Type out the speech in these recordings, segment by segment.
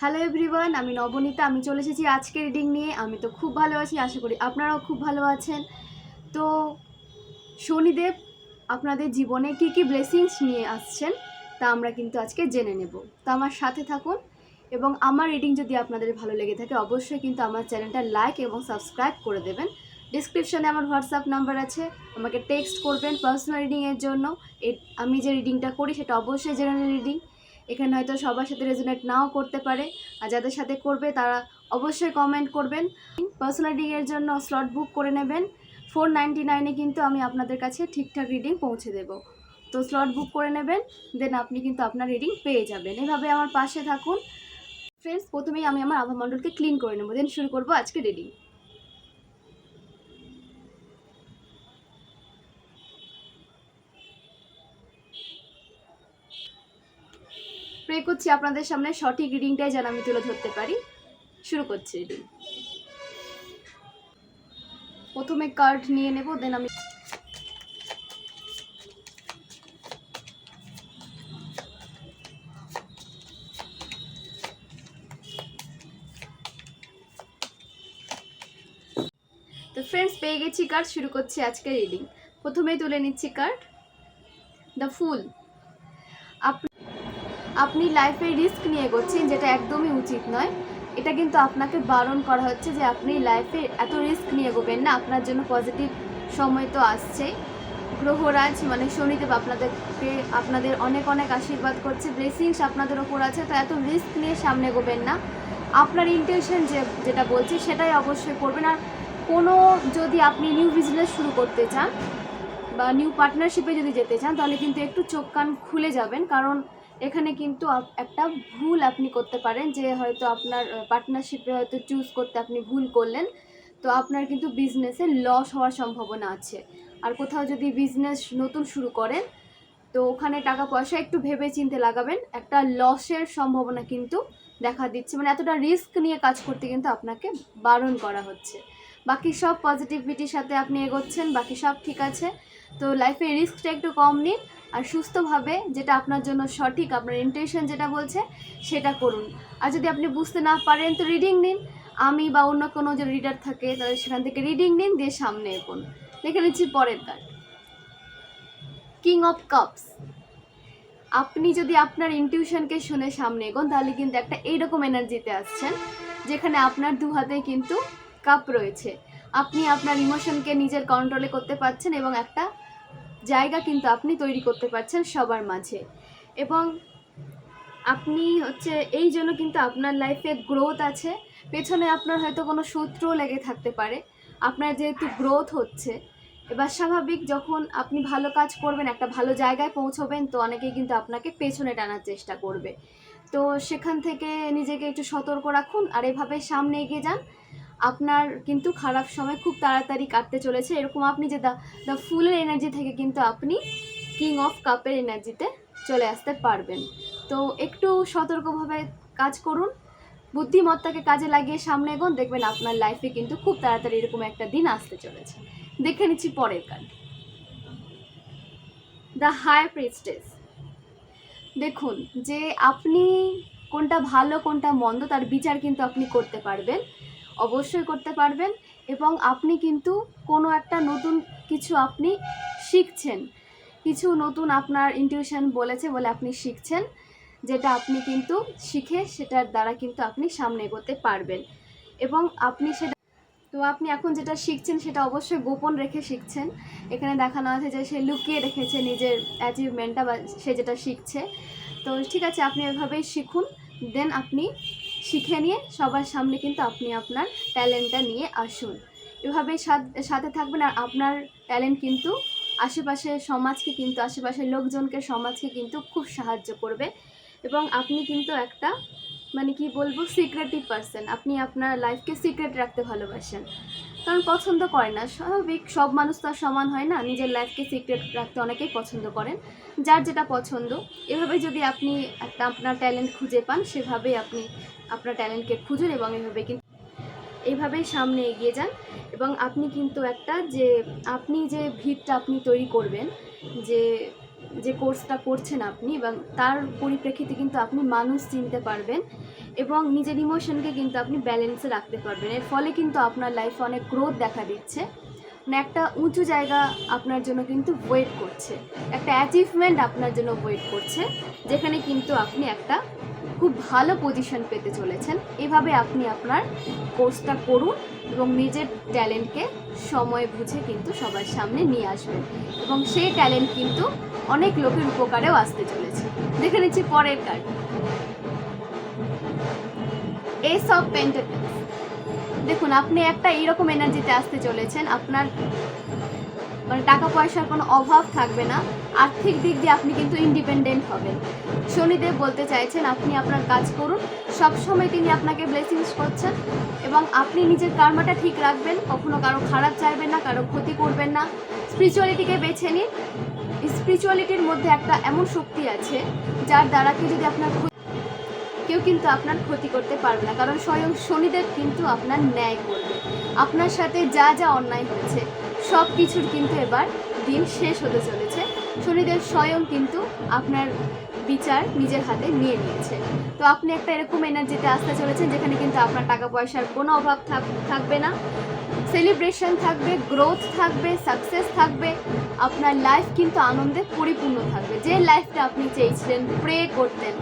Hello everyone আমি নবনীতা, আমি চলে এসেছি আজকে রিডিং নিয়ে। আমি তো খুব ভালো আছি, আশা করি আপনারাও খুব ভালো আছেন। তো শনিদেব আপনাদের জীবনে কি কি ব্লেসিংস নিয়ে আসছেন, তা আমরা কিন্তু আজকে জেনে নেব। তো আমার সাথে থাকুন এবং আমার রিডিং যদি আপনাদের ভালো লেগে থাকে, অবশ্যই কিন্তু আমার চ্যানেলটা লাইক এবং সাবস্ক্রাইব করে দেবেন। ডিসক্রিপশনে আমার হোয়াটসঅ্যাপ নাম্বার আছে, আমাকে টেক্সট করবেন পার্সোনাল রিডিংয়ের জন্য। আমি যে রিডিংটা করি, সেটা অবশ্যই জেনারেল রিডিং এখানে হয়তো সবার সাথে রেজোনেট নাও করতে পারে। আর যাদের সাথে করবে, তারা অবশ্যই কমেন্ট করবেন। পার্সোনাল রিডিংয়ের জন্য স্লট বুক করে নেবেন। ফোর নাইনটি নাইনে কিন্তু আমি আপনাদের কাছে ঠিকঠাক রিডিং পৌঁছে দেব। তো স্লট বুক করে নেবেন দেন আপনি কিন্তু আপনার রিডিং পেয়ে যাবেন। এভাবে আমার পাশে থাকুন। ফ্রেন্ডস প্রথমেই আমি আমার আভা মণ্ডলকে ক্লিন করে নেব দেন শুরু করব আজকে রিডিং প্রে করছি আপনাদের সামনে, সঠিক রিডিংটাই যেন আমি তুলে ধরতে পারি। শুরু করছি রিডিং প্রথমে কার্ড নিয়ে নেব দেন আমি তো ফ্রেন্ডস পেয়ে গেছি কার্ড শুরু করছি আজকে রিডিং প্রথমেই তুলে নিচ্ছি কার্ড দ্য ফুল আপনি আপনি লাইফে রিস্ক নিয়ে এগোচ্ছেন, যেটা একদমই উচিত নয়। এটা কিন্তু আপনাকে বারণ করা হচ্ছে যে আপনি লাইফে এত রিস্ক নিয়ে গোবেন না, আপনার জন্য পজিটিভ সময় তো আসছে গ্রহরাজ মানে শনিদেব আপনাদেরকে, আপনাদের অনেক অনেক আশীর্বাদ করছে। ব্লেসিংস আপনাদের ওপর আছে, তো এত রিস্ক নিয়ে সামনে গোবেন না। আপনার ইন্টেনশন যে, যেটা বলছি, সেটাই অবশ্যই করবেন। আর কোনো যদি আপনি নিউ বিজনেস শুরু করতে চান বা নিউ পার্টনারশিপে যদি যেতে চান, তাহলে কিন্তু একটু চোখ কান খুলে যাবেন। কারণ এখানে কিন্তু একটা ভুল আপনি করতে পারেন যে হয়তো আপনার পার্টনারশিপে হয়তো চুজ করতে আপনি ভুল করলেন। তো আপনার কিন্তু বিজনেসে লস হওয়ার সম্ভাবনা আছে। আর কোথাও যদি বিজনেস নতুন শুরু করেন, তো ওখানে টাকা পয়সা একটু ভেবে চিনতে লাগাবেন। একটা লসের সম্ভাবনা কিন্তু দেখা দিচ্ছে। মানে এতটা রিস্ক নিয়ে কাজ করতে কিন্তু আপনাকে বারণ করা হচ্ছে। বাকি সব পজিটিভিটির সাথে আপনি এগোচ্ছেন, বাকি সব ঠিক আছে। তো লাইফে রিস্কটা একটু কম নিন। আর সুস্থভাবে যেটা আপনার জন্য সঠিক, আপনার ইন্টেনশন যেটা বলছে, সেটা করুন। আর যদি আপনি বুঝতে না পারেন, তো রিডিং নিন। আমি বা অন্য কোনো যে রিডার থাকে তাদের সেখান থেকে রিডিং নিন, দিয়ে সামনে এগোন। দেখে নিচ্ছি পরের কার্ড কিং অফ কাপস আপনি যদি আপনার ইনটিউশনকে শুনে সামনে এগোন, তাহলে কিন্তু একটা এইরকম এনার্জিতে আসছেন, যেখানে আপনার দু হাতে কিন্তু কাপ রয়েছে। আপনি আপনার ইমোশনকে নিজের কন্ট্রোলে করতে পারছেন এবং একটা জায়গা কিন্তু আপনি তৈরি করতে পারছেন সবার মাঝে। এবং আপনি হচ্ছে এই জন্য কিন্তু আপনার লাইফে গ্রোথ আছে। পেছনে আপনার হয়তো কোনো শত্রুও লেগে থাকতে পারে। আপনার যেহেতু গ্রোথ হচ্ছে, এবার স্বাভাবিক যখন আপনি ভালো কাজ করবেন, একটা ভালো জায়গায় পৌঁছবেন, তো অনেকেই কিন্তু আপনাকে পেছনে টানার চেষ্টা করবে। তো সেখান থেকে নিজেকে একটু সতর্ক রাখুন, আর এভাবে সামনে এগিয়ে যান। আপনার কিন্তু খারাপ সময় খুব তাড়াতাড়ি কাটতে চলেছে। এরকম আপনি যে দ্য দ্য ফুলের এনার্জি থেকে কিন্তু আপনি কিং অফ কাপের এনার্জিতে চলে আসতে পারবেন। তো একটু সতর্কভাবে কাজ করুন। বুদ্ধিমত্তাকে কাজে লাগিয়ে সামনে এগোন। দেখবেন আপনার লাইফে কিন্তু খুব তাড়াতাড়ি এরকম একটা দিন আসতে চলেছে। দেখে নিচ্ছি পরের কার্ড দ্য হাই প্রিস্টেস দেখুন, যে আপনি কোনটা ভালো, কোনটা মন্দ, তার বিচার কিন্তু আপনি করতে পারবেন। অবশ্যই করতে পারবেন এবং আপনি কিন্তু কোনো একটা নতুন কিছু আপনি শিখছেন। কিছু নতুন আপনার ইনটিউশন বলেছে বলে আপনি শিখছেন, যেটা আপনি কিন্তু শিখে সেটার দ্বারা কিন্তু আপনি সামনে এগোতে পারবেন। এবং আপনি সেটা তো আপনি এখন যেটা শিখছেন সেটা অবশ্যই গোপন রেখে শিখছেন। এখানে দেখানো আছে যে সে লুকিয়ে রেখেছে নিজের অ্যাচিভমেন্টটা বা সে যেটা শিখছে। তো ঠিক আছে, আপনি এভাবেই শিখুন দেন আপনি শিখে নিয়ে সবার সামনে কিন্তু আপনি আপনার ট্যালেন্টটা নিয়ে আসুন। এভাবেই সাথ- থাকবেন আর আপনার ট্যালেন্ট কিন্তু আশেপাশের সমাজকে কিন্তু আশেপাশের লোকজনকে, সমাজকে কিন্তু খুব সাহায্য করবে। এবং আপনি কিন্তু একটা মানে কি বলব সিক্রেটিভ পার্সন আপনি আপনার লাইফকে সিক্রেট রাখতে ভালোবাসেন। কারণ পছন্দ করে না, স্বাভাবিক, সব মানুষ তো আর সমান হয় না, নিজের লাইফকে সিক্রেট রাখতে অনেকেই পছন্দ করেন। যার যেটা পছন্দ, এভাবে যদি আপনি একটা আপনার ট্যালেন্ট খুঁজে পান, সেভাবেই আপনি আপনার ট্যালেন্টকে খুঁজুন এবং এভাবে কিন্তু এইভাবেই সামনে এগিয়ে যান। এবং আপনি কিন্তু একটা যে, আপনি যে ভিতটা আপনি তৈরি করবেন, যে যে কোর্সটা করছেন আপনি এবং তার পরিপ্রেক্ষিতে কিন্তু আপনি মানুষ চিনতে পারবেন এবং নিজের ইমোশনকে কিন্তু আপনি ব্যালেন্সে রাখতে পারবেন। এর ফলে কিন্তু আপনার লাইফে অনেক গ্রোথ দেখা দিচ্ছে মানে একটা উঁচু জায়গা আপনার জন্য কিন্তু ওয়েট করছে। একটা অ্যাচিভমেন্ট আপনার জন্য ওয়েট করছে, যেখানে কিন্তু আপনি একটা খুব ভালো পজিশন পেতে চলেছেন। এভাবে আপনি আপনার কোর্সটা করুন এবং নিজের ট্যালেন্টকে সময় বুঝে কিন্তু সবার সামনে নিয়ে আসবেন। এবং সেই ট্যালেন্ট কিন্তু অনেক লোকের উপকারেও আসতে চলেছে। দেখে নিচ্ছি পরের কার্ড এস অফ পেন্টাকেলস দেখুন, আপনি একটা এইরকম এনার্জিতে আসতে চলেছেন। আপনার মানে টাকা পয়সার কোনো অভাব থাকবে না। আর্থিক দিক দিয়ে আপনি কিন্তু ইন্ডিপেন্ডেন্ট হবেন। শনিদেব বলতে চাইছেন, আপনি আপনার কাজ করুন। সব সময় তিনি আপনাকে ব্লেসিংস করছেন এবং আপনি নিজের কার্মাটা ঠিক রাখবেন। কখনো কারও খারাপ চাইবেন না, কারও ক্ষতি করবেন না। স্পিরিচুয়ালিটিকে বেছে নিন। স্পিরিচুয়ালিটির মধ্যে একটা এমন শক্তি আছে, যার দ্বারা কি যদি আপনার কেউ কিন্তু আপনার ক্ষতি করতে পারবে না। কারণ স্বয়ং শনিদেব কিন্তু আপনার ন্যায় করবে। আপনার সাথে যা যা অন্যায় হয়েছে সব কিছুর কিন্তু এবার দিন শেষ হতে চলেছে। শনিদেব স্বয়ং কিন্তু আপনার বিচার নিজের হাতে নিয়ে নিয়েছে। তো আপনি একটা এরকম এনার্জিতে আসতে চলেছেন যেখানে কিন্তু আপনার টাকা পয়সার কোনো অভাব থাক- থাকবে না। সেলিব্রেশন থাকবে গ্রোথ থাকবে সাকসেস থাকবে। আপনার লাইফ কিন্তু আনন্দে পরিপূর্ণ থাকবে। যে লাইফটা আপনি চেয়েছিলেন প্রে করতেন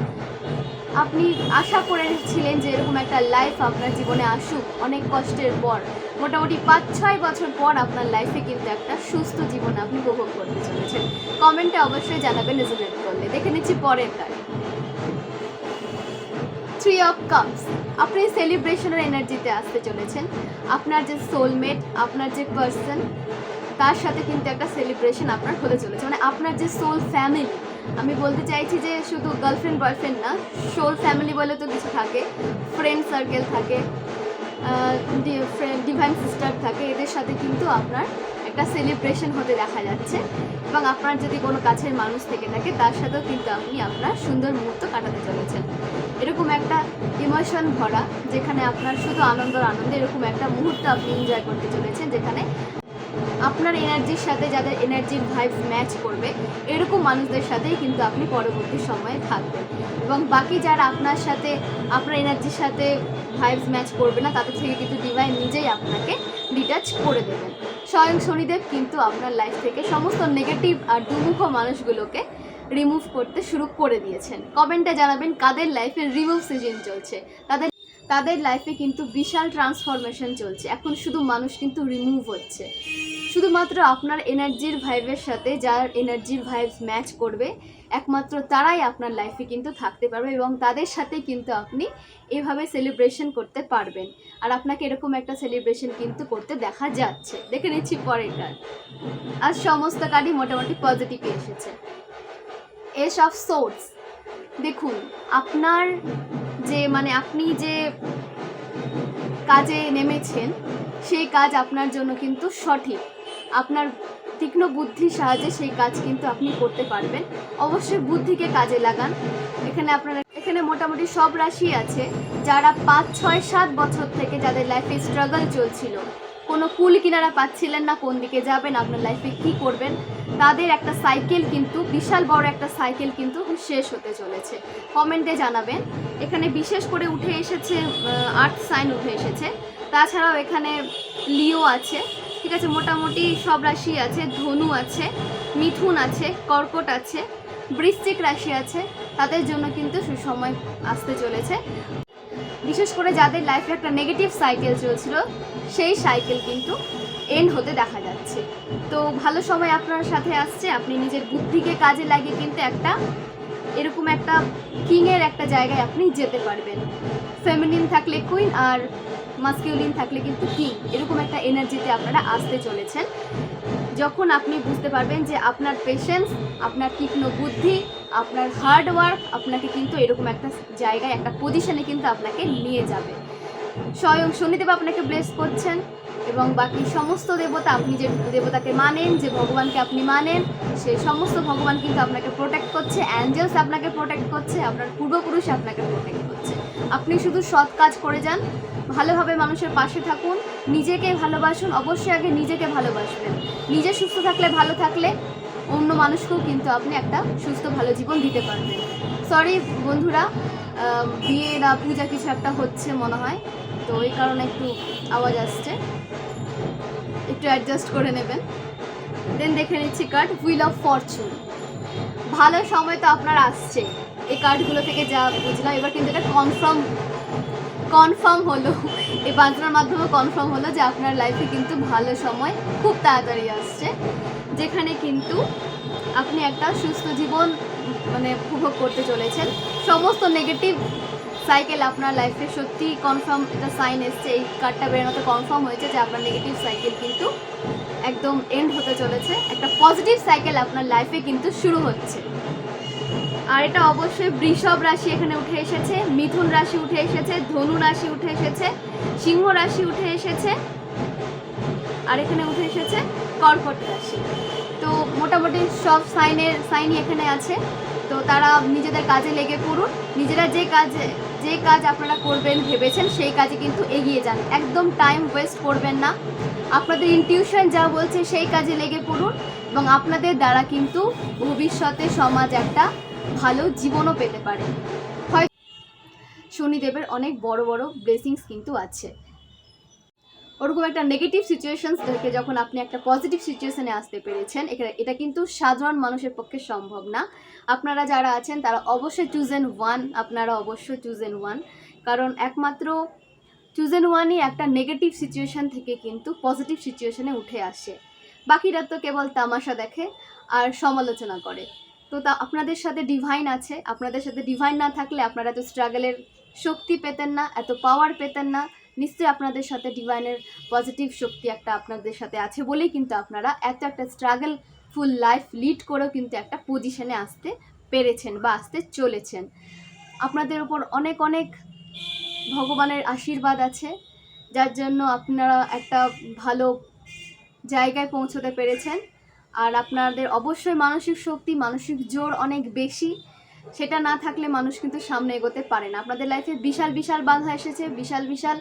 আপনি আশা করেছিলেন যে এরকম একটা লাইফ আপনার জীবনে আসুক অনেক কষ্টের পর। মোটামুটি পাঁচ, ছয় বছর পর আপনার লাইফে কিন্তু একটা সুস্থ জীবন আপনি উপভোগ করতে চলেছেন। কমেন্টে অবশ্যই জানাবেন রেজোনেট করলে। দেখে নিচ্ছি পরের কার্ড থ্রি অফ কাপস আপনি সেলিব্রেশনের এনার্জিতে আসতে চলেছেন। আপনার যে সোলমেট আপনার যে পার্সন তার সাথে কিন্তু একটা সেলিব্রেশন আপনার হতে চলেছে। মানে আপনার যে সোল ফ্যামিলি আমি বলতে চাইছি যে শুধু গার্লফ্রেন্ড বয়ফ্রেন্ড না সোল ফ্যামিলি বলে তো কিছু থাকে ফ্রেন্ড সার্কেল থাকে ডিভাইন সিস্টার থাকে, এদের সাথে কিন্তু আপনার একটা সেলিব্রেশন হতে দেখা যাচ্ছে এবং আপনার যদি কোনো কাছের মানুষ থেকে থাকে, তার সাথেও কিন্তু আপনি আপনার সুন্দর মুহূর্ত কাটাতে চলেছেন। এরকম একটা ইমোশন ভরা, যেখানে আপনার শুধু আনন্দ আনন্দ, এরকম একটা মুহূর্ত আপনি এনজয় করতে চলেছেন, যেখানে আপনার এনার্জির সাথে যাদের এনার্জির ভাইব ম্যাচ করবে, এরকম মানুষদের সাথেই কিন্তু আপনি পরবর্তী সময়ে থাকবেন। এবং বাকি যারা আপনার সাথে, আপনার এনার্জির সাথে ভাইবস ম্যাচ করবে না, তাদের থেকে কিন্তু ডিভাইন নিজেই আপনাকে ডিটাচ করে দেবেন। স্বয়ং শনিদেব কিন্তু আপনার লাইফ থেকে সমস্ত নেগেটিভ আর দুমুখ মানুষগুলোকে রিমুভ করতে শুরু করে দিয়েছেন। কমেন্টে জানাবেন কাদের লাইফে রিমুভ সিজন চলছে। তাদের তাদের লাইফে কিন্তু বিশাল ট্রান্সফরমেশন চলছে। এখন শুধু মানুষ কিন্তু রিমুভ হচ্ছে। শুধুমাত্র আপনার এনার্জির ভাইবের সাথে যার এনার্জির ভাইবস ম্যাচ করবে, একমাত্র তারাই আপনার লাইফে কিন্তু থাকতে পারবে এবং তাদের সাথে কিন্তু আপনি এভাবে সেলিব্রেশন করতে পারবেন। আর আপনাকে এরকম একটা সেলিব্রেশন কিন্তু করতে দেখা যাচ্ছে। দেখে নিচ্ছি পরের কার্ড আজ সমস্ত কার্ডই মোটামুটি পজিটিভই এসেছে। এস অফ সোর্স দেখুন, আপনার যে মানে আপনি যে কাজে নেমেছেন, সেই কাজ আপনার জন্য কিন্তু সঠিক। আপনার তীক্ষ্ণ বুদ্ধির সাহায্যে সেই কাজ কিন্তু আপনি করতে পারবেন। অবশ্যই বুদ্ধিকে কাজে লাগান। এখানে আপনারা, এখানে মোটামুটি সব রাশি আছে যারা পাঁচ, ছয়, সাত বছর থেকে যাদের লাইফে স্ট্রাগল চলছিল। কোনো কুল কিনারা পাচ্ছিলেন না, কোন দিকে যাবেন, আপনার লাইফে কি করবেন, তাদের একটা সাইকেল কিন্তু, বিশাল বড় একটা সাইকেল কিন্তু শেষ হতে চলেছে। কমেন্টে জানাবেন। এখানে বিশেষ করে উঠে এসেছে আর্থ সাইন উঠে এসেছে। তাছাড়াও এখানে লিও আছে। ঠিক আছে, মোটামুটি সব রাশি আছে, ধনু আছে, মিথুন আছে, কর্কট আছে, বৃশ্চিক রাশি আছে, তাদের জন্য কিন্তু সুসময় আসতে চলেছে। বিশেষ করে যাদের লাইফে একটা নেগেটিভ সাইকেল চলছিল, সেই সাইকেল কিন্তু এন্ড হতে দেখা যাচ্ছে। তো ভালো সময় আপনার সাথে আসছে, আপনি নিজের বুদ্ধিকে কাজে লাগিয়ে কিন্তু একটা এরকম একটা কিংয়ের একটা জায়গায় আপনি যেতে পারবেন। ফেমিনিন থাকলে কুইন আর মাস্কিউলিন থাকলে কিন্তু কিং? এরকম একটা এনার্জিতে আপনারা আসতে চলেছেন। যখন আপনি বুঝতে পারবেন যে আপনার পেশেন্স আপনার তীক্ষ্ণ বুদ্ধি, আপনার হার্ড ওয়ার্ক আপনাকে কিন্তু এরকম একটা জায়গায়, একটা পজিশনে কিন্তু আপনাকে নিয়ে যাবে। স্বয়ং শনিদেব আপনাকে ব্লেস করছেন এবং বাকি সমস্ত দেবতা আপনি যে দেবতাকে মানেন, যে ভগবানকে আপনি মানেন সেই সমস্ত ভগবান কিন্তু আপনাকে প্রোটেক্ট করছে অ্যাঞ্জেলস আপনাকে প্রোটেক্ট করছে, আপনার পূর্বপুরুষ আপনাকে প্রোটেক্ট করছে। আপনি শুধু সৎ কাজ করে যান ভালোভাবে মানুষের পাশে থাকুন, নিজেকে ভালোবাসুন, অবশ্যই আগে নিজেকে ভালোবাসবেন। নিজে সুস্থ থাকলে ভালো থাকলে অন্য মানুষকেও কিন্তু আপনি একটা সুস্থ, ভালো জীবন দিতে পারবেন। সরি বন্ধুরা বিয়ে না পূজা কিছু একটা হচ্ছে মনে হয়, তো এই কারণে একটু আওয়াজ আসছে। একটু অ্যাডজাস্ট করে নেবেন। দেন দেখে নিচ্ছি কার্ড হুইল অফ ফরচুন ভালো সময় তো আপনার আসছে। এই কার্ডগুলো থেকে যা বুঝলাম, এবার কিন্তু এটা কনফার্ম কনফার্ম হলো। এই বাজানোর মাধ্যমে কনফার্ম হলো যে আপনার লাইফে কিন্তু ভালো সময় খুব তাড়াতাড়ি আসছে, যেখানে কিন্তু আপনি একটা সুস্থ জীবন মানে উপভোগ করতে চলেছেন। সমস্ত নেগেটিভ সাইকেল আপনার লাইফে সত্যি কনফার্ম একটা সাইন এসছে। এই কার্ডটা বেরোনোতে কনফার্ম হয়েছে যে আপনার নেগেটিভ সাইকেল কিন্তু একদম এন্ড হতে চলেছে। একটা পজিটিভ সাইকেল আপনার লাইফে কিন্তু শুরু হচ্ছে। আর এটা অবশ্যই বৃষভ রাশি এখানে উঠে এসেছে, মিথুন রাশি উঠে এসেছে, ধনু রাশি উঠে এসেছে, সিংহ রাশি উঠে এসেছে, আর এখানে উঠে এসেছে কর্কট রাশি। তো মোটামুটি সব সাইনের সাইনই এখানে আছে। তো তারা নিজেদের কাজে লেগে পড়ুন। নিজেরা যে কাজে, যে কাজ আপনারা করবেন, ভেবেছেন, সেই কাজে কিন্তু এগিয়ে যান। একদম টাইম ওয়েস্ট করবেন না। আপনাদের ইনটিউশন যা বলছে, সেই কাজে লেগে পড়ুন। এবং আপনাদের দ্বারা কিন্তু ভবিষ্যতে সমাজ একটা ভালো জীবনও পেতে পারে। হয় শনিদেবের অনেক বড় বড় ব্লেসিংস কিন্তু আছে। ওরকম একটা নেগেটিভ সিচুয়েশনস থেকে যখন আপনি একটা পজিটিভ সিচুয়েশনে আসতে পেরেছেন এখানে এটা কিন্তু সাধারণ মানুষের পক্ষে সম্ভব না। আপনারা যারা আছেন, তারা অবশ্যই চুজেন ওয়ান আপনারা অবশ্যই চুজেন ওয়ান কারণ একমাত্র চুজেন ওয়ানই একটা নেগেটিভ সিচুয়েশন থেকে কিন্তু পজিটিভ সিচুয়েশানে উঠে আসে। বাকিরা তো কেবল তামাশা দেখে আর সমালোচনা করে। তো তা আপনাদের সাথে ডিভাইন আছে। আপনাদের সাথে ডিভাইন না থাকলে আপনারা এত স্ট্রাগলের শক্তি পেতেন না, এত পাওয়ার পেতেন না। নিশ্চয়ই আপনাদের সাথে ডিভাইনের পজিটিভ শক্তি একটা আপনাদের সাথে আছে বলেই কিন্তু আপনারা এত একটা স্ট্রাগল ফুল লাইফ লিড করেও কিন্তু একটা পজিশনে আসতে পেরেছেন বা আসতে চলেছেন। আপনাদের উপর অনেক অনেক ভগবানের আশীর্বাদ আছে, যার জন্য আপনারা একটা ভালো জায়গায় পৌঁছতে পেরেছেন। আর আপনাদের অবশ্যই মানসিক শক্তি, মানসিক জোর অনেক বেশি। সেটা না থাকলে মানুষ কিন্তু সামনে এগোতে পারে না। আপনাদের লাইফে বিশাল বিশাল বাধা এসেছে, বিশাল বিশাল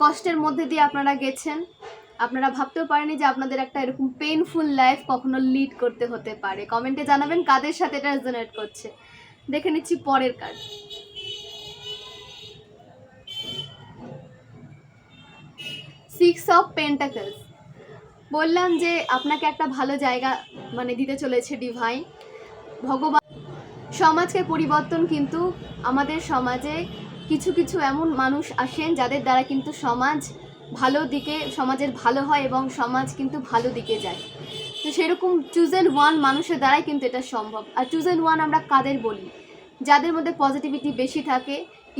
কষ্টের মধ্যে দিয়ে আপনারা গেছেন। আপনারা ভাবতেও পারেনি যে আপনাদের একটা এরকম পেইনফুল লাইফ কখনো লিড করতে হতে পারে। কমেন্টে জানাবেন কাদের সাথে এটা রেজোনেট করছে। দেখে নিচ্ছি পরের কাজ সিক্স অফ পেন্টাকলস বললাম যে আপনাকে একটা ভালো জায়গা মানে দিতে চলেছে ডিভাইন ভগবান, সমাজকে পরিবর্তন কিন্তু আমাদের সমাজে কিছু কিছু এমন মানুষ আসেন যাদের দ্বারা কিন্তু সমাজ ভালো দিকে, সমাজের ভালো হয় এবং সমাজ কিন্তু ভালো দিকে যায়। তো সেরকম চুজেন ওয়ান মানুষের দ্বারাই কিন্তু এটা সম্ভব। আর চুজেন ওয়ান আমরা কাদের বলি? যাদের মধ্যে পজিটিভিটি বেশি থাকে,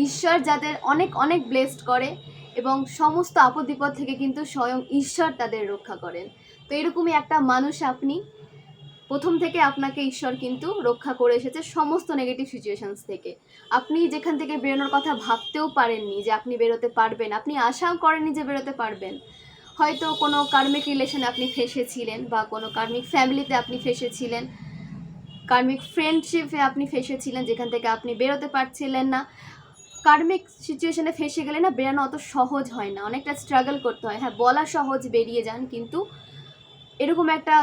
ঈশ্বর যাদের অনেক অনেক ব্লেসড করে এবং সমস্ত আপদ বিপদ থেকে কিন্তু স্বয়ং ঈশ্বর তাদের রক্ষা করেন। তো এরকমই একটা মানুষ আপনি, প্রথম থেকে আপনাকে ঈশ্বর কিন্তু রক্ষা করে এসেছে সমস্ত নেগেটিভ সিচুয়েশনস থেকে। আপনি যেখান থেকে বেরোনোর কথা ভাবতেও পারেননি যে আপনি বেরোতে পারবেন, আপনি আশাও করেননি যে বেরোতে পারবেন। হয়তো কোনো কার্মিক রিলেশনে আপনি ফেসেছিলেন বা কোনো কার্মিক ফ্যামিলিতে আপনি ফেসেছিলেন কার্মিক ফ্রেন্ডশিপে আপনি ফেসেছিলেন, যেখান থেকে আপনি বেরোতে পারছিলেন না। কার্মিক সিচুয়েশনে ফেসে গেলে না বেরানো অত সহজ হয় না। অনেকটা স্ট্রাগল করতে হয়। হ্যাঁ বলা সহজ বেরিয়ে যান, কিন্তু এরকম একটা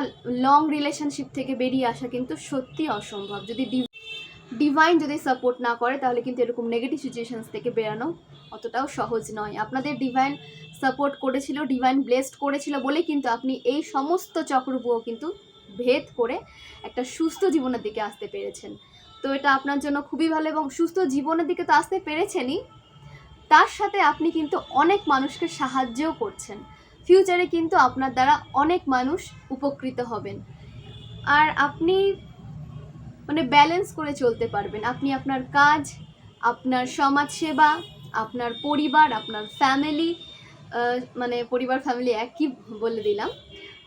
লং রিলেশনশিপ থেকে বেরিয়ে আসা কিন্তু সত্যি অসম্ভব। যদি ডিভাইন যদি সাপোর্ট না করে, তাহলে কিন্তু এরকম নেগেটিভ সিচুয়েশানস থেকে বেরানো অতটাও সহজ নয়। আপনাদের ডিভাইন সাপোর্ট করেছিল ডিভাইন ব্লেসড করেছিল বলে কিন্তু আপনি এই সমস্ত চক্রবুও কিন্তু ভেদ করে একটা সুস্থ জীবনের দিকে আসতে পেরেছেন। তো এটা আপনার জন্য খুবই ভালো এবং সুস্থ জীবনের দিকে তো আসতে পেরেছেনই। তার সাথে আপনি কিন্তু অনেক মানুষকে সাহায্যও করছেন। ফিউচারে কিন্তু আপনার দ্বারা অনেক মানুষ উপকৃত হবেন। আর আপনি মানে ব্যালেন্স করে চলতে পারবেন। আপনি আপনার কাজ, আপনার সমাজ সেবা আপনার পরিবার, আপনার ফ্যামিলি মানে পরিবার ফ্যামিলি একই বলে দিলাম।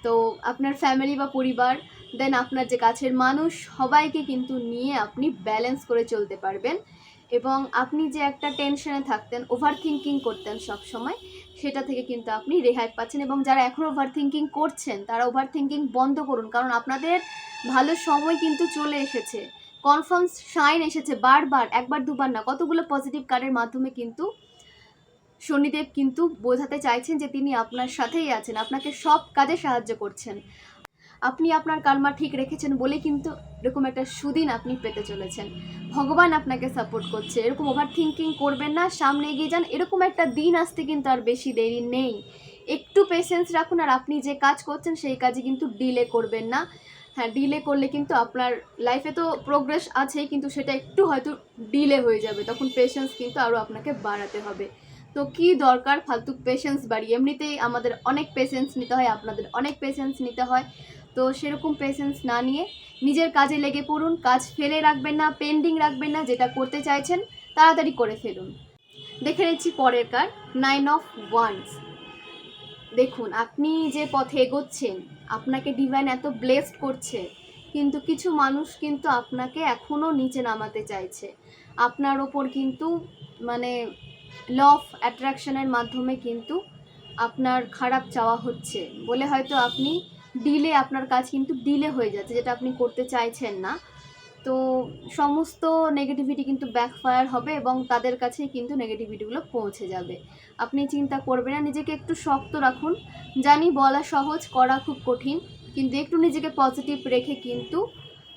তো আপনার ফ্যামিলি বা পরিবার দেন আপনার যে কাছের মানুষ, সবাইকে কিন্তু নিয়ে আপনি ব্যালেন্স করে চলতে পারবেন। এবং আপনি যে একটা টেনশনে থাকতেন ওভার থিঙ্কিং করতেন সব সময় সেটা থেকে কিন্তু আপনি রেহাই পাচ্ছেন। এবং যারা এখনও ওভার থিঙ্কিং করছেন, তারা ওভার থিঙ্কিং বন্ধ করুন। কারণ আপনাদের ভালো সময় কিন্তু চলে এসেছে। কনফার্ম সাইন এসেছে বারবার, একবার দুবার না, কতগুলো পজিটিভ কার্ডের মাধ্যমে কিন্তু শনিদেব কিন্তু বোঝাতে চাইছেন যে তিনি আপনার সাথেই আছেন, আপনাকে সব কাজে সাহায্য করছেন। আপনি আপনার কার্মা ঠিক রেখেছেন বলে কিন্তু এরকম একটা সুদিন আপনি পেতে চলেছেন। ভগবান আপনাকে সাপোর্ট করছে। এরকম ওভার থিঙ্কিং করবেন না, সামনে এগিয়ে যান। এরকম একটা দিন আসতে কিন্তু আর বেশি দেরি নেই। একটু পেশেন্স রাখুন আর আপনি যে কাজ করছেন সেই কাজে কিন্তু ডিলে করবেন না। হ্যাঁ ডিলে করলে কিন্তু আপনার লাইফে তো প্রোগ্রেস আছেই, কিন্তু সেটা একটু হয়তো ডিলে হয়ে যাবে। তখন পেশেন্স কিন্তু আরও আপনাকে বাড়াতে হবে। তো কি দরকার? ফালতু পেশেন্স বাড়িয়ে। এমনিতেই আমাদের অনেক পেশেন্স নিতে হয়, আপনাদের অনেক পেশেন্স নিতে হয়। তো সেরকম পেশেন্স না নিয়ে নিজের কাজে লেগে পড়ুন, কাজ ফেলে রাখবেন না পেন্ডিং রাখবেন না, যেটা করতে চাইছেন, তাড়াতাড়ি করে ফেলুন। দেখে নিচ্ছি পরের কার নাইন অফ ওয়ান্স দেখুন, আপনি যে পথে এগোচ্ছেন, আপনাকে ডিভাইন এত ব্লেসড করছে, কিন্তু কিছু মানুষ কিন্তু আপনাকে এখনও নিচে নামাতে চাইছে। আপনার ওপর কিন্তু মানে ল অফ অ্যাট্রাকশনের মাধ্যমে কিন্তু আপনার খারাপ চাওয়া হচ্ছে। বলে হয়তো আপনি ডিলে আপনার কাজ কিন্তু ডিলে হয়ে যাচ্ছে, যেটা আপনি করতে চাইছেন না। তো সমস্ত নেগেটিভিটি কিন্তু ব্যাকফায়ার হবে এবং তাদের কাছেই কিন্তু নেগেটিভিটিগুলো পৌঁছে যাবে। আপনি চিন্তা করবেন না, নিজেকে একটু শক্ত রাখুন। জানি বলা সহজ, করা খুব কঠিন, কিন্তু একটু নিজেকে পজিটিভ রেখে কিন্তু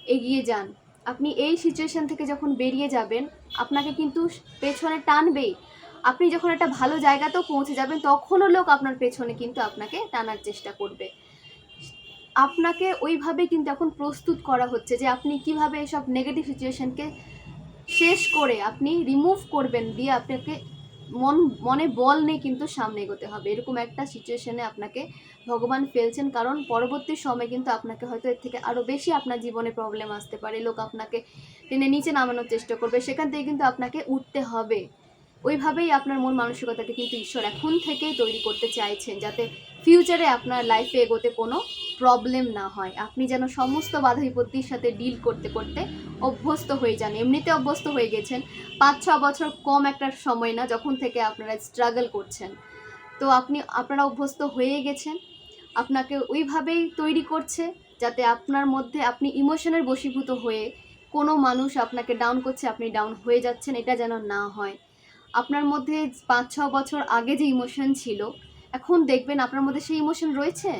এগিয়ে যান। আপনি এই সিচুয়েশন থেকে যখন বেরিয়ে যাবেন, আপনাকে কিন্তু পেছনে টানবেই। আপনি যখন একটা ভালো জায়গাতেও পৌঁছে যাবেন, তখনও লোক আপনার পেছনে কিন্তু আপনাকে টানার চেষ্টা করবে। আপনাকে ওইভাবে কিন্তু এখন প্রস্তুত করা হচ্ছে যে আপনি কীভাবে এসব নেগেটিভ সিচুয়েশনকে শেষ করে আপনি রিমুভ করবেন দিয়ে আপনাকে মন, মনে বল নেই কিন্তু সামনে এগোতে হবে। এরকম একটা সিচুয়েশনে আপনাকে ভগবান ফেলছেন, কারণ পরবর্তী সময় কিন্তু আপনাকে হয়তো এর থেকে আরও বেশি আপনার জীবনে প্রবলেম আসতে পারে। লোক আপনাকে টেনে নিচে নামানোর চেষ্টা করবে, সেখান থেকে কিন্তু আপনাকে উঠতে হবে। ওইভাবেই আপনার মন মানসিকতাকে কিন্তু ঈশ্বর এখন থেকেই তৈরি করতে চাইছেন, যাতে ফিউচারে আপনার লাইফে এগোতে কোনো প্রবলেম না হয়। আপনি যেন সমস্ত বাধা বিপত্তির সাথে ডিল করতে করতে অভ্যস্ত হয়ে যান। এমনিতে অভ্যস্ত হয়ে গেছেন পাঁচ ছ বছর কম একটা সময় না, যখন থেকে আপনারা স্ট্রাগল করছেন। তো আপনি, আপনারা অভ্যস্ত হয়ে গেছেন, আপনাকে ওইভাবেই তৈরি করছে যাতে আপনার মধ্যে আপনি ইমোশনের বশীভূত হয়ে কোনো মানুষ আপনাকে ডাউন করছে, আপনি ডাউন হয়ে যাচ্ছেন, এটা যেন না হয়। আপনার মধ্যে পাঁচ ছ বছর আগে যে ইমোশন ছিল, এখন দেখবেন আপনার মধ্যে সেই ইমোশন রয়েছে?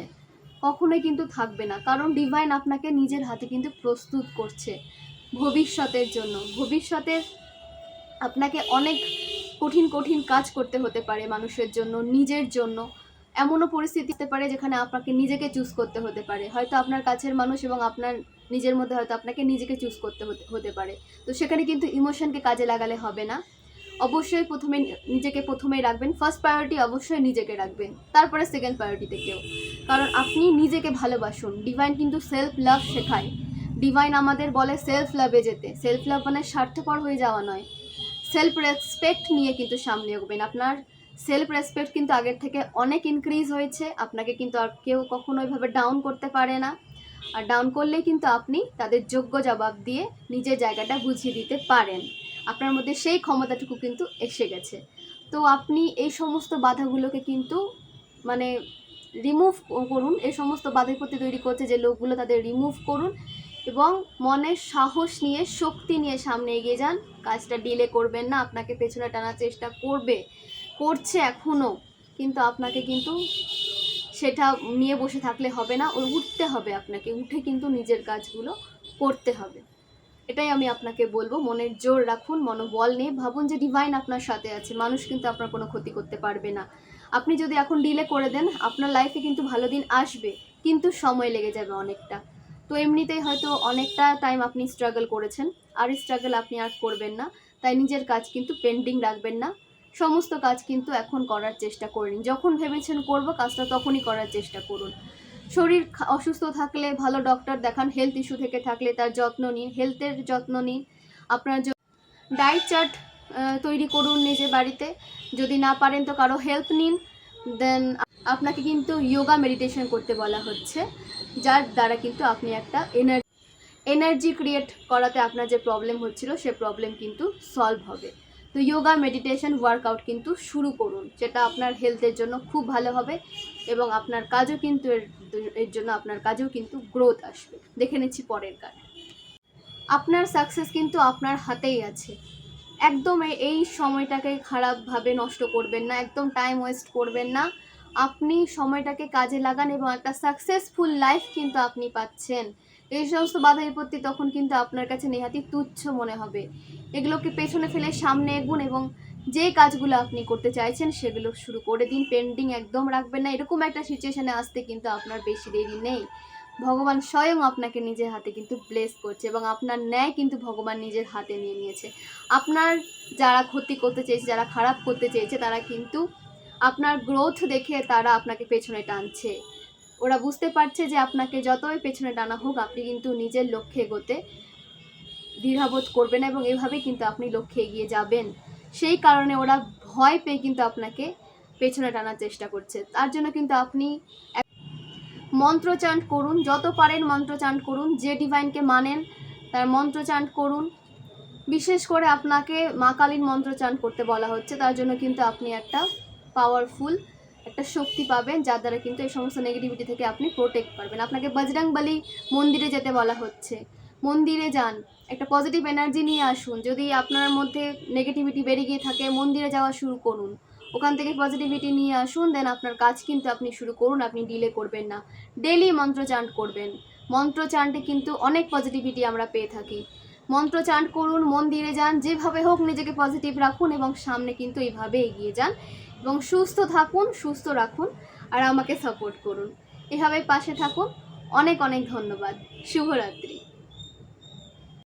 কখনোই কিন্তু থাকবে না। কারণ ডিভাইন আপনাকে নিজের হাতে কিন্তু প্রস্তুত করছে ভবিষ্যতের জন্য। ভবিষ্যতের আপনাকে অনেক কঠিন কঠিন কাজ করতে হতে পারে মানুষের জন্য, নিজের জন্য। এমনও পরিস্থিতি হতে পারে যেখানে আপনাকে নিজেকে চুজ করতে হতে পারে। হয়তো আপনার কাছের মানুষ এবং আপনার নিজের মধ্যে হয়তো আপনাকে নিজেকে চুজ করতে হতে হতে পারে। তো সেখানে কিন্তু ইমোশনকে কাজে লাগালে হবে না। অবশ্যই প্রথমে নিজেকে প্রথমেই রাখবেন। ফার্স্ট প্রায়োরিটি অবশ্যই নিজেকে রাখবেন। তারপরে সেকেন্ড প্রায়োরিটিতে কেউ। কারণ আপনি নিজেকে ভালোবাসুন। ডিভাইন কিন্তু সেলফ লাভ শেখায়। ডিভাইন আমাদের বলে সেলফ লাভে যেতে। সেলফ লাভ মানে স্বার্থপর হয়ে যাওয়া নয়। সেলফ রেসপেক্ট নিয়ে কিন্তু সামনে এগোবেন। আপনার সেলফ রেসপেক্ট কিন্তু আগের থেকে অনেক ইনক্রিজ হয়েছে। আপনাকে কিন্তু আর কেউ কখনো ওইভাবে ডাউন করতে পারে না। আর ডাউন করলেই কিন্তু আপনি তাদের যোগ্য জবাব দিয়ে নিজের জায়গাটা বুঝিয়ে দিতে পারেন। আপনার মধ্যে সেই ক্ষমতাটুকু কিন্তু এসে গেছে। তো আপনি এই সমস্ত বাধাগুলোকে কিন্তু মানে রিমুভ করুন। এই সমস্ত বাধা প্রতি তৈরি করছে যে লোকগুলো তাদের রিমুভ করুন এবং মনের সাহস নিয়ে, শক্তি নিয়ে সামনে এগিয়ে যান। কাজটা ডিলে করবেন না, আপনাকে পেছনে টানার চেষ্টা করবে, করছে এখনও কিন্তু আপনাকে কিন্তু সেটা নিয়ে বসে থাকলে হবে না, উঠতে হবে আপনাকে। উঠে কিন্তু নিজের কাজগুলো করতে হবে। এটাই আমি আপনাকে বলব, মনের জোর রাখুন, মনোবল নিয়ে ভাবুন যে ডিভাইন আপনার সাথে আছে, মানুষ কিন্তু আপনার কোনো ক্ষতি করতে পারবে না। আপনি যদি এখন ডিলে করে দেন, আপনার লাইফে কিন্তু ভালো দিন আসবে, কিন্তু সময় লেগে যাবে অনেকটা। তো এমনিতেই হয়তো অনেকটা টাইম আপনি স্ট্রাগল করেছেন, আর স্ট্রাগল আপনি আর করবেন না, তাই নিজের কাজ কিন্তু পেন্ডিং রাখবেন না। সমস্ত কাজ কিন্তু এখন করার চেষ্টা করে নিন, যখন ভেবেছেন করব, কাজটা তখনই করার চেষ্টা করুন। শরীর অসুস্থ থাকলে ভালো ডক্টর দেখান হেলথ ইস্যু থেকে থাকলে তার যত্ন নিন হেলথের যত্ন নিন। আপনার ডায়েট চার্ট তৈরি করুন নিজে বাড়িতে। যদি না পারেন তো কারও হেল্প নিন। দেন আপনাকে কিন্তু যোগা মেডিটেশন করতে বলা হচ্ছে, যার দ্বারা কিন্তু আপনি একটা এনার্জি এনার্জি ক্রিয়েট করাতে আপনার যে প্রবলেম হচ্ছিল, সে প্রবলেম কিন্তু সলভ হবে। তো যোগা মেডিটেশন ওয়ার্কআউট কিন্তু শুরু করুন। যেটা আপনার হেলথের জন্য খুব ভালো হবে এবং আপনার কাজও কিন্তু এর জন্য আপনার কাজেও কিন্তু গ্রোথ আসবে। দেখে নিচ্ছি পরের কাজ আপনার সাকসেস কিন্তু আপনার হাতেই আছে। একদম এই সময়টাকে খারাপভাবে নষ্ট করবেন না, একদম টাইম ওয়েস্ট করবেন না। আপনি সময়টাকে কাজে লাগান এবং একটা সাকসেসফুল লাইফ কিন্তু আপনি পাচ্ছেন। এই সমস্ত বাধা বিপত্তি তখন কিন্তু আপনার কাছে নেহাতি তুচ্ছ মনে হবে। এগুলোকে পেছনে ফেলে সামনে এগুন এবং যে কাজগুলো আপনি করতে চাইছেন সেগুলো শুরু করে দিন। পেন্ডিং একদম রাখবেন না। এরকম একটা সিচুয়েশানে আসতে কিন্তু আপনার বেশি দেরি নেই। ভগবান স্বয়ং আপনাকে নিজের হাতে কিন্তু ব্লেস করছে এবং আপনার ন্যায় কিন্তু ভগবান নিজের হাতে নিয়ে নিয়েছে। আপনার যারা ক্ষতি করতে চেয়েছে, যারা খারাপ করতে চেয়েছে, তারা কিন্তু আপনার গ্রোথ দেখে তারা আপনাকে পেছনে টানছে। ওরা বুঝতে পারছে যে আপনাকে যতই পেছনে টানা হোক, আপনি কিন্তু নিজের লক্ষ্যে এগোতে দ্বিধাবোধ করবেন এবং এভাবেই কিন্তু আপনি লক্ষ্যে এগিয়ে যাবেন। সেই কারণে ওরা ভয় পেয়ে কিন্তু আপনাকে পেছনে টানার চেষ্টা করছে। তার জন্য কিন্তু আপনি এক- মন্ত্র চান্ট করুন, যত পারেন মন্ত্র চান্ট করুন, যে ডিভাইনকে মানেন তার মন্ত্র চান্ট করুন। বিশেষ করে আপনাকে মা কালীর মন্ত্র চান্ট করতে বলা হচ্ছে, তার জন্য কিন্তু আপনি একটা পাওয়ারফুল একটা শক্তি পাবেন যার দ্বারা কিন্তু এই সমস্ত নেগেটিভিটি থেকে আপনি প্রোটেক্ট পারবেন। আপনাকে বজরংবলী মন্দিরে যেতে বলা হচ্ছে। মন্দিরে যান, একটা পজিটিভ এনার্জি নিয়ে আসুন। যদি আপনার মধ্যে নেগেটিভিটি বেড়ে গিয়ে থাকে, মন্দিরে যাওয়া শুরু করুন। ওখান থেকে পজিটিভিটি নিয়ে আসুন দেন আপনার কাজ কিন্তু আপনি শুরু করুন, আপনি ডিলে করবেন না। ডেলি মন্ত্র চান্ট করবেন। মন্ত্র চান্টে কিন্তু অনেক পজিটিভিটি আমরা পেয়ে থাকি। মন্ত্র চান্ট করুন, মন্দিরে যান, যেভাবে হোক নিজেকে পজিটিভ রাখুন এবং সামনে কিন্তু এইভাবে এগিয়ে যান। এবং সুস্থ থাকুন, সুস্থ রাখুন আর আমাকে সাপোর্ট করুন। এভাবে পাশে থাকুন। অনেক অনেক ধন্যবাদ। শুভরাত্রি।